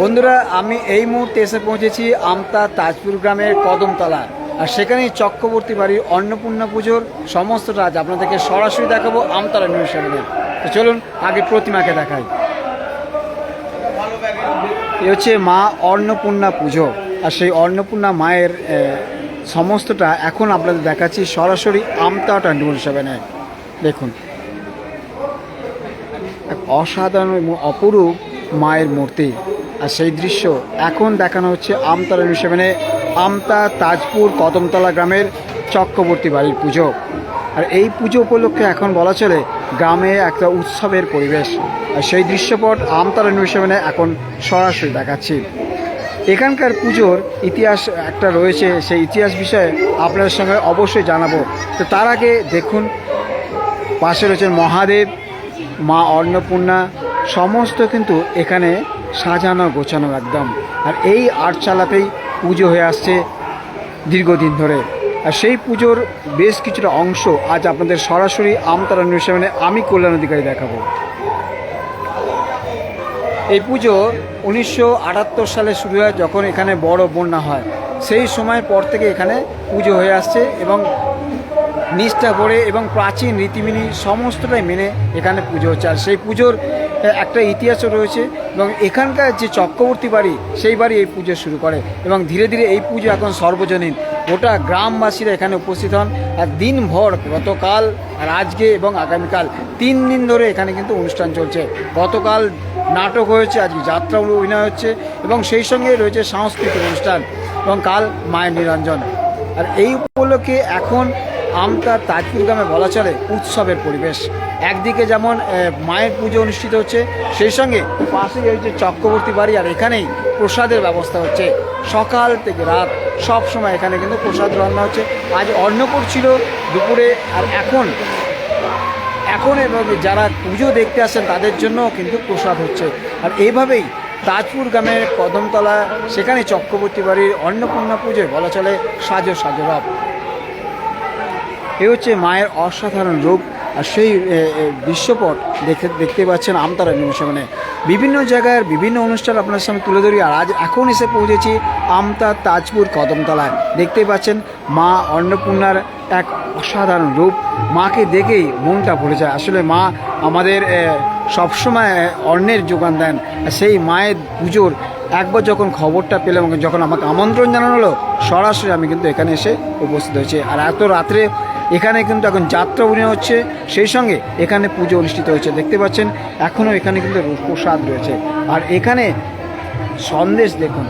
বন্ধুরা, আমি এই মুহূর্তে এসে পৌঁছেছি আমতা তাজপুর গ্রামের কদমতলা। আর সেখানেই চক্রবর্তী বাড়ির অন্নপূর্ণা পুজোর সমস্ত রাজ আপনাদেরকে সরাসরি দেখাবো আমতলা নিউজ চ্যানেলে তো চলুন, আগে প্রতিমাকে দেখাই। এ হচ্ছে মা অন্নপূর্ণা পুজো। আর সেই অন্নপূর্ণা মায়ের সমস্তটা এখন আপনাদের দেখাচ্ছি সরাসরি আমতা টোয়েন্টি সেভেনে দেখুন। এক অসাধারণ অপরূপ মায়ের মূর্তি। আর সেই দৃশ্য এখন দেখানো হচ্ছে আমতলা সেভেনে। আমতা, তাজপুর, কদমতলা গ্রামের চক্রবর্তী বাড়ির পুজো। আর এই পুজো উপলক্ষে এখন বলা চলে গ্রামে একটা উৎসবের পরিবেশ। আর সেই দৃশ্যপট আমতলা সেভেনে এখন সরাসরি দেখাচ্ছি। এখানকার পুজোর ইতিহাস একটা রয়েছে, সেই ইতিহাস বিষয়ে আপনাদের সঙ্গে অবশ্যই জানাব। তো তার আগে দেখুন, পাশে রয়েছেন মহাদেব, মা অন্নপূর্ণা, সমস্ত কিন্তু এখানে সাজানো গোছানো একদম। আর এই আটচালাতেই পুজো হয়ে আসছে দীর্ঘদিন ধরে। আর সেই পুজোর বেশ কিছুটা অংশ আজ আপনাদের সরাসরি আমতারা নিউজ আমি কল্যাণ অধিকারী দেখাবো। এই পুজো উনিশশো আটাত্তর সালে শুরু হয় যখন এখানে বড় বন্যা হয়। সেই সময় পর থেকে এখানে পুজো হয়ে আসছে এবং নিষ্ঠা ভরে এবং প্রাচীন রীতিমিনি সমস্তটাই মেনে এখানে পুজো হচ্ছে। আর সেই পুজোর একটা ইতিহাসও রয়েছে এবং এখানকার যে চক্রবর্তী বাড়ি, সেই বাড়ি এই পুজো শুরু করে এবং ধীরে ধীরে এই পুজো এখন সর্বজনীন। গোটা গ্রামবাসীরা এখানে উপস্থিত হন আর দিনভর গতকাল আর আজকে এবং আগামীকাল তিন দিন ধরে এখানে কিন্তু অনুষ্ঠান চলছে। গতকাল নাটক হয়েছে, আজকে যাত্রা অভিনয় হচ্ছে এবং সেই সঙ্গে রয়েছে সাংস্কৃতিক অনুষ্ঠান এবং কাল মায়ের নিরঞ্জন। আর এই উপলক্ষে এখন আমতা তাজপুর গ্রামে বলা চলে উৎসবের পরিবেশ। একদিকে যেমন মায়ের পুজো অনুষ্ঠিত হচ্ছে, সেই সঙ্গে পাশেই রয়েছে চক্রবর্তী বাড়ি, আর এখানেই প্রসাদের ব্যবস্থা হচ্ছে। সকাল থেকে রাত, সব সময় এখানে কিন্তু প্রসাদ রান্না হচ্ছে। আজ অন্নপুর ছিল দুপুরে, আর এখন এখন এবং যারা পুজো দেখতে আসেন, তাদের জন্য কিন্তু প্রসাদ হচ্ছে। আর এইভাবেই তাজপুর গ্রামের কদমতলা, সেখানে চক্রবর্তী বাড়ির অন্নপূর্ণা পুজোয় বলা চলে সাজো সাজো ভাব। এ হচ্ছে মায়ের অসাধারণ রূপ, আর সেই দৃশ্যপট দেখতে দেখতে পাচ্ছেন আমতারা নিউজনে বিভিন্ন জায়গার বিভিন্ন অনুষ্ঠান আপনার সামনে তুলে ধরি, আর আজ এখন এসে পৌঁছেছি আমতা তাজপুর কদমতলায়। দেখতে পাচ্ছেন মা অন্নপূর্ণার এক অসাধারণ রূপ। মাকে দেখেই মনটা ভরে যায়। আসলে মা আমাদের সবসময় অন্নের যোগান দেন। সেই মায়ের পুজোর একবার যখন খবরটা পেলাম, যখন আমাকে আমন্ত্রণ জানানো হলো, সরাসরি আমি কিন্তু এখানে এসে উপস্থিত হয়েছি। আর এত রাত্রে এখানে কিন্তু এখন যাত্রা অভিনয় হচ্ছে, সেই সঙ্গে এখানে পুজো অনুষ্ঠিত হয়েছে, দেখতে পাচ্ছেন, এখনও এখানে কিন্তু প্রসাদ রয়েছে। আর এখানে সন্দেশ দেখুন।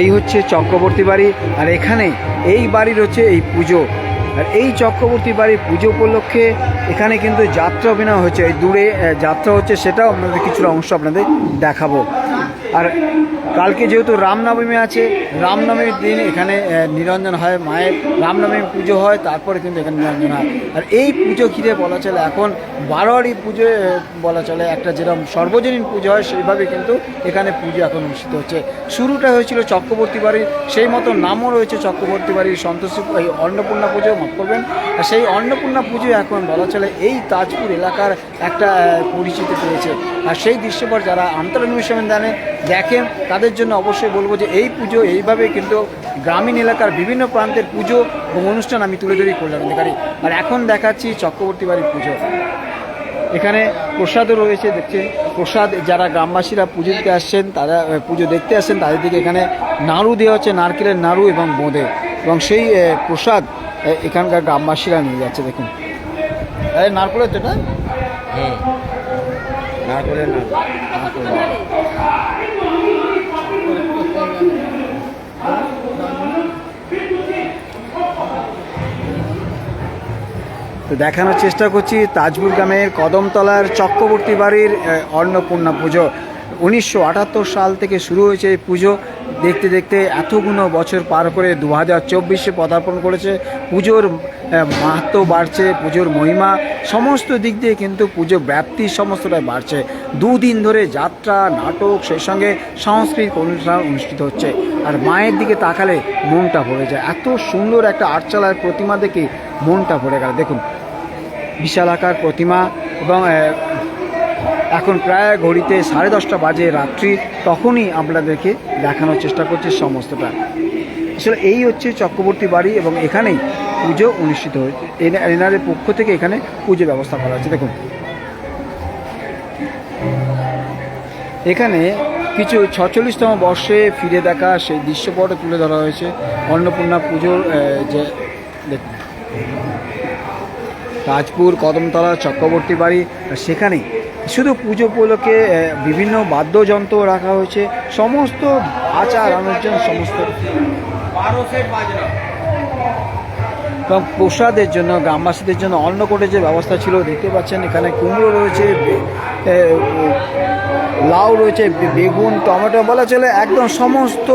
এই হচ্ছে চক্রবর্তী বাড়ি, আর এখানে এই বাড়ির হচ্ছে এই পুজো। আর এই চক্রবর্তী বাড়ির পুজো উপলক্ষে এখানে কিন্তু যাত্রা অভিনয় হচ্ছে। এই দূরে যাত্রা হচ্ছে সেটাও আপনাদের কিছুটা অংশ আপনাদের দেখাবো। আর কালকে যেহেতু রামনবমী আছে, রামনবমীর দিন এখানে নিরঞ্জন হয় মায়ের রামনবমী পুজো হয়, তারপরে কিন্তু এখানে নিরঞ্জন হয়। আর এই পুজো ঘিরে বলা চলে, এখন বারোয়ারি পুজো বলা চলে, একটা যেরকম সর্বজনীন পুজো হয়, সেইভাবে কিন্তু এখানে পুজো এখন অনুষ্ঠিত হচ্ছে। শুরুটা হয়েছিল চক্রবর্তী বাড়ির, সেই মতো নামও রয়েছে চক্রবর্তী বাড়ির সন্তোষী এই অন্নপূর্ণা পুজো, মাফ করবেন। আর সেই অন্নপূর্ণা পুজো এখন বলা চলে, এই তাজপুর এলাকার একটা পরিচিতি পেয়েছে। আর সেই দৃশ্যপর যারা আন্তর্নিবেশন জানে দেখেন, তাদের জন্য অবশ্যই বলব যে এই পুজো এইভাবে কিন্তু গ্রামীণ এলাকার বিভিন্ন প্রান্তের পুজো এবং অনুষ্ঠান আমি তুলে ধরি করলাম অধিকারী। আর এখন দেখাচ্ছি চক্রবর্তী বাড়ির পুজো। এখানে প্রসাদও রয়েছে দেখছে প্রসাদ যারা গ্রামবাসীরা পুজো দিতে আসছেন তারা পুজো দেখতে আসছেন তাদের দিকে এখানে নাড়ু দেওয়া হচ্ছে নারকেলের নাড়ু এবং বোঁদে। এবং সেই প্রসাদ এখানকার গ্রামবাসীরা নিয়ে যাচ্ছে দেখুন। আরে নারকেলের তো না করে না তো দেখানোর চেষ্টা করছি, তাজপুর গ্রামের কদমতলার চক্রবর্তী বাড়ির অন্নপূর্ণা পুজো। উনিশশো আটাত্তর সাল থেকে শুরু হয়েছে এই পুজো। দেখতে দেখতে এতগুলো বছর পার করে দু হাজার চব্বিশে পদার্পণ করেছে। পুজোর মাহাত্ম বাড়ছে, পুজোর মহিমা, সমস্ত দিক দিয়ে কিন্তু পুজো ব্যাপ্তি সমস্তটাই বাড়ছে। দুদিন ধরে যাত্রা, নাটক, সেই সঙ্গে সাংস্কৃতিক অনুষ্ঠান অনুষ্ঠিত হচ্ছে। আর মায়ের দিকে তাকালে মনটা ভরে যায়। এত সুন্দর একটা আটচালার প্রতিমা দেখে মনটা ভরে গেল। দেখুন বিশাল আকার প্রতিমা এবং এখন প্রায় ঘড়িতে সাড়ে দশটা বাজে রাত্রি, তখনই আপনাদেরকে দেখানোর চেষ্টা করছি সমস্তটা। আসলে এই হচ্ছে চক্রবর্তী বাড়ি এবং এখানেই পুজো অনুষ্ঠিত হয়েছে এনা- এনাদের পক্ষ থেকে এখানে পুজো ব্যবস্থা করা হয়েছে দেখুন। এখানে কিছু ছচল্লিশতম বর্ষে ফিরে দেখা সেই দৃশ্যপট তুলে ধরা হয়েছে। অন্নপূর্ণা পুজোর যে, দেখুন। তাজপুর কদমতলা, চক্রবর্তী বাড়ি সেখানে শুধু পুজো উপলক্ষে বিভিন্ন বাদ্যযন্ত্র রাখা হয়েছে। সমস্ত আচার অনুষ্ঠান সমস্ত। এবং প্রসাদের জন্য, গ্রামবাসীদের জন্য অন্নকোটের যে ব্যবস্থা ছিল, দেখতে পাচ্ছেন, এখানে কুমড়ো রয়েছে লাউ রয়েছে বেগুন, টমেটো বলা চলে, একদম সমস্ত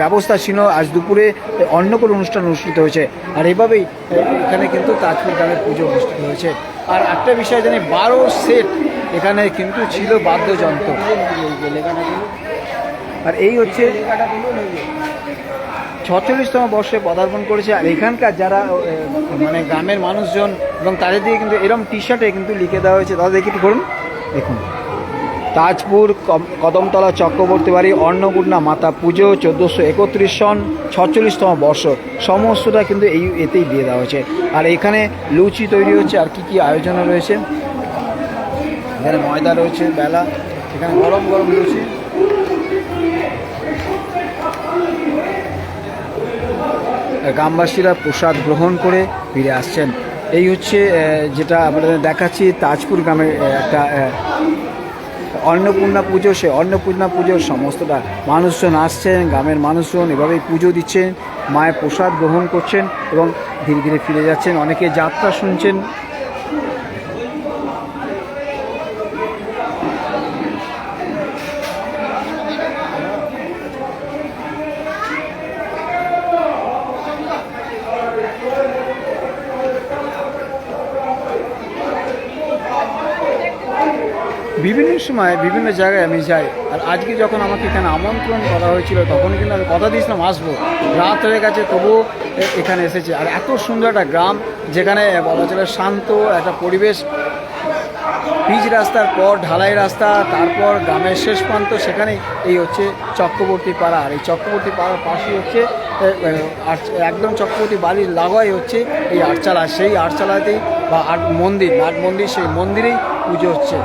ব্যবস্থা ছিল। আজ দুপুরে অন্য কোনো অনুষ্ঠান অনুষ্ঠিত হয়েছে। আর এভাবেই এখানে কিন্তু তাজপুর গ্রামের পুজো অনুষ্ঠিত হয়েছে। আর একটা বিষয় জানি, বারো সেট এখানে কিন্তু ছিল বাদ্যযন্ত্র। আর এই হচ্ছে ছচল্লিশতম বর্ষে পদার্পণ করেছে। আর এখানকার যারা মানে গ্রামের মানুষজন এবং তাদের দিকে কিন্তু এরকম টি শার্টে কিন্তু লিখে দেওয়া হয়েছে। দাদা দেখি করুন। দেখুন। তাজপুর কদমতলা চক্রবর্তী বাড়ি অন্নপূর্ণা মাতা পুজো, চোদ্দোশো একত্রিশ সন, ছচল্লিশতম বর্ষ। সমস্তটা কিন্তু এই এতেই দিয়ে দেওয়া হয়েছে। আর এখানে লুচি তৈরি হচ্ছে। আর কি কি আয়োজন রয়েছে? এখানে ময়দা রয়েছে, বেলা। এখানে গরম গরম লুচি। গ্রামবাসীরা প্রসাদ গ্রহণ করে ফিরে আসছেন। এই হচ্ছে যেটা আমরা দেখাচ্ছি, তাজপুর গ্রামের একটা অন্নপূর্ণা পুজো, সে অন্নপূর্ণা পুজোর সমস্তটা মানুষজন আসছেন, গ্রামের মানুষজন এভাবেই পুজো দিচ্ছেন, মায়ের প্রসাদ গ্রহণ করছেন এবং ধীরে ধীরে ফিরে যাচ্ছেন। অনেকে যাত্রা শুনছেন বিভিন্ন সময় বিভিন্ন জায়গায় আমি যাই। আর আজকে যখন আমাকে এখানে আমন্ত্রণ করা হয়েছিল, তখন কিন্তু আমি কথা দিয়েছিলাম, আসব। রাত হয়ে গেছে তবুও এখানে এসেছে। আর এত সুন্দর একটা গ্রাম, যেখানে বলা চলে শান্ত একটা পরিবেশ। পিচ রাস্তার পর, ঢালাই রাস্তা, তারপর গ্রামের শেষ প্রান্ত, সেখানেই এই হচ্ছে চক্রবর্তী পাড়া। আর এই চক্রবর্তী পাড়ার পাশেই হচ্ছে একদম চক্রবর্তী বাড়ির লাগাই হচ্ছে এই আটচালা। সেই আটচালাতেই বা আট মন্দির আট মন্দির, সেই মন্দিরেই পুজো হচ্ছে।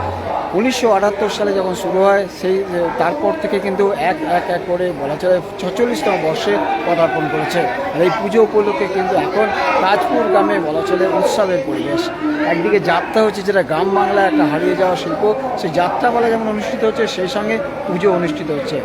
উনিশশো আটাত্তর সালে যখন শুরু হয়, সেই তারপর থেকে কিন্তু এক এক এক করে বলা চলে ছচল্লিশতম বর্ষে পদার্পণ করেছে। আর এই পুজো উপলক্ষে কিন্তু এখন তাজপুর গ্রামে বলা চলে উৎসবের পরিবেশ। একদিকে যাত্রা হচ্ছে যেটা গ্রাম বাংলায় একটা হারিয়ে যাওয়া শিল্প, সেই যাত্রা বলা যেমন অনুষ্ঠিত হচ্ছে, সেই সঙ্গে পুজো অনুষ্ঠিত হচ্ছে।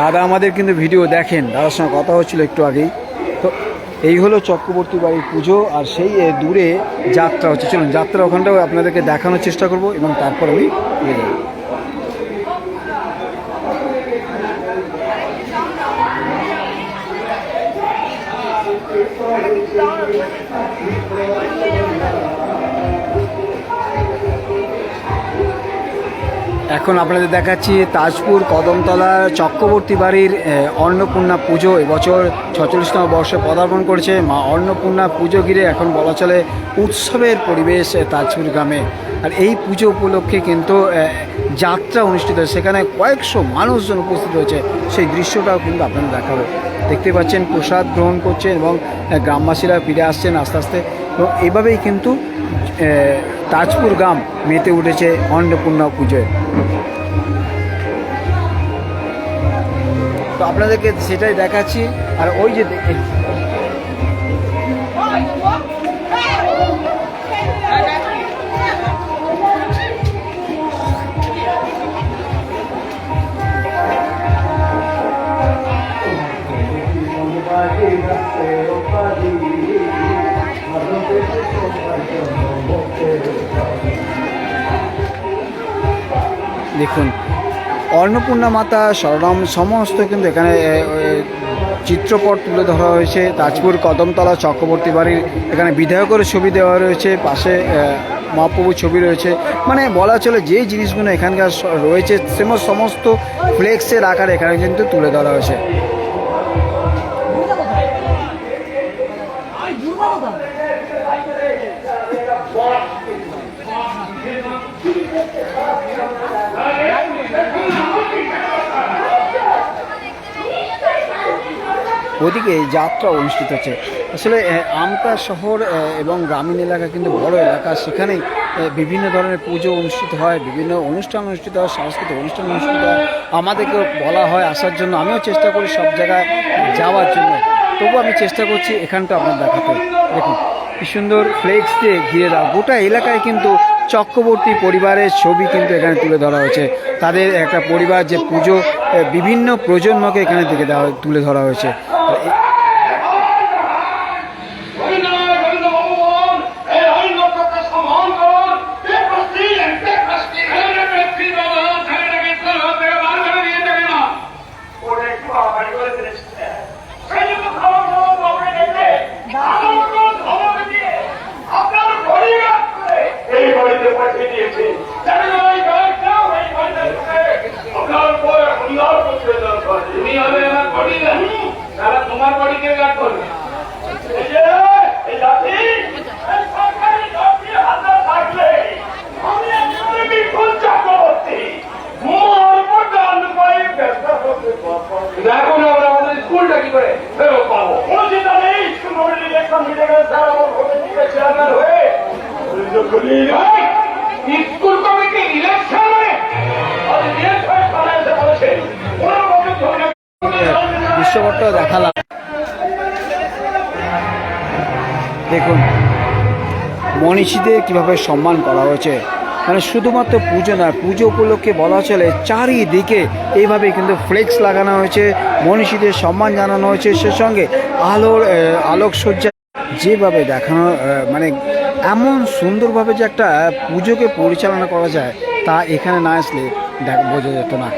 দাদা আমাদের কিন্তু ভিডিও দেখেন। দাদার সঙ্গে কথা হচ্ছিল একটু আগেই। তো এই হলো চক্রবর্তী বাড়ির পুজো আর সেই দূরে যাত্রা হচ্ছে। চলুন, যাত্রা ওখানটাও আপনাদেরকে দেখানোর চেষ্টা করব এবং তারপর আমি এখন আপনাদের দেখাচ্ছি তাজপুর কদমতলা চক্রবর্তী বাড়ির অন্নপূর্ণা পুজো এবছর ছচল্লিশতম বর্ষে পদার্পণ করেছে মা অন্নপূর্ণা পুজো ঘিরে এখন বলা চলে উৎসবের পরিবেশ তাজপুর গ্রামে। আর এই পুজো উপলক্ষে কিন্তু যাত্রা অনুষ্ঠিত সেখানে কয়েকশো মানুষজন উপস্থিত হয়েছে সেই দৃশ্যটাও কিন্তু আপনাদের দেখাবো। দেখতে পাচ্ছেন, প্রসাদ গ্রহণ করছেন এবং গ্রামবাসীরা ফিরে আসছেন আস্তে আস্তে। এবং এভাবেই কিন্তু তাজপুর গ্রাম মেতে উঠেছে অন্নপূর্ণা পুজোয় তো আপনাদেরকে সেটাই দেখাচ্ছি আর ওই যে দে- দেখুন, অন্নপূর্ণা মাতা সরম সমস্ত কিন্তু এখানে চিত্রপট তুলে ধরা হয়েছে। তাজপুর কদমতলা চক্রবর্তী বাড়ির এখানে বিধায়কের ছবি দেওয়া রয়েছে, পাশে মহাপ্রভুর ছবি রয়েছে। মানে বলা চলে যে জিনিসগুলো এখানকার রয়েছে, সেম- সমস্ত ফ্লেক্সের আকারে এখানে কিন্তু তুলে ধরা হয়েছে। ওদিকে যাত্রা অনুষ্ঠিত হচ্ছে। আসলে আমতা শহর এবং গ্রামীণ এলাকা কিন্তু বড় এলাকা। সেখানে বিভিন্ন ধরনের পুজো অনুষ্ঠিত হয়, বিভিন্ন অনুষ্ঠান অনুষ্ঠিত হয়, সাংস্কৃতিক অনুষ্ঠান অনুষ্ঠিত হয়। আমাদেরকে বলা হয় আসার জন্য। আমিও চেষ্টা করি সব জায়গায় যাওয়ার জন্য। তবু আমি চেষ্টা করছি এখানটা আপনার দেখাতে। দেখুন, কি সুন্দর ফ্লেক্স দিয়ে ঘিরে দেওয়া। গোটা এলাকায় কিন্তু চক্রবর্তী পরিবারের ছবি কিন্তু এখানে তুলে ধরা হয়েছে। তাদের একটা পরিবার যে পুজো বিভিন্ন প্রজন্মকে এখানে থেকে দেওয়া, তুলে ধরা হয়েছে। আর দেখুন, মনীষীদের কীভাবে সম্মান করা হয়েছে। মানে শুধুমাত্র পুজো নয় পুজো উপলক্ষে বলা চলে, চারিদিকে এইভাবে কিন্তু ফ্লেক্স লাগানো হয়েছে, মনীষীদের সম্মান জানানো হয়েছে, সে সঙ্গে আলোর আলোকসজ্জা যেভাবে দেখানো মানে এমন সুন্দরভাবে যে একটা পুজোকে পরিচালনা করা যায়, তা এখানে না আসলে দেখ, বোঝা যেত না।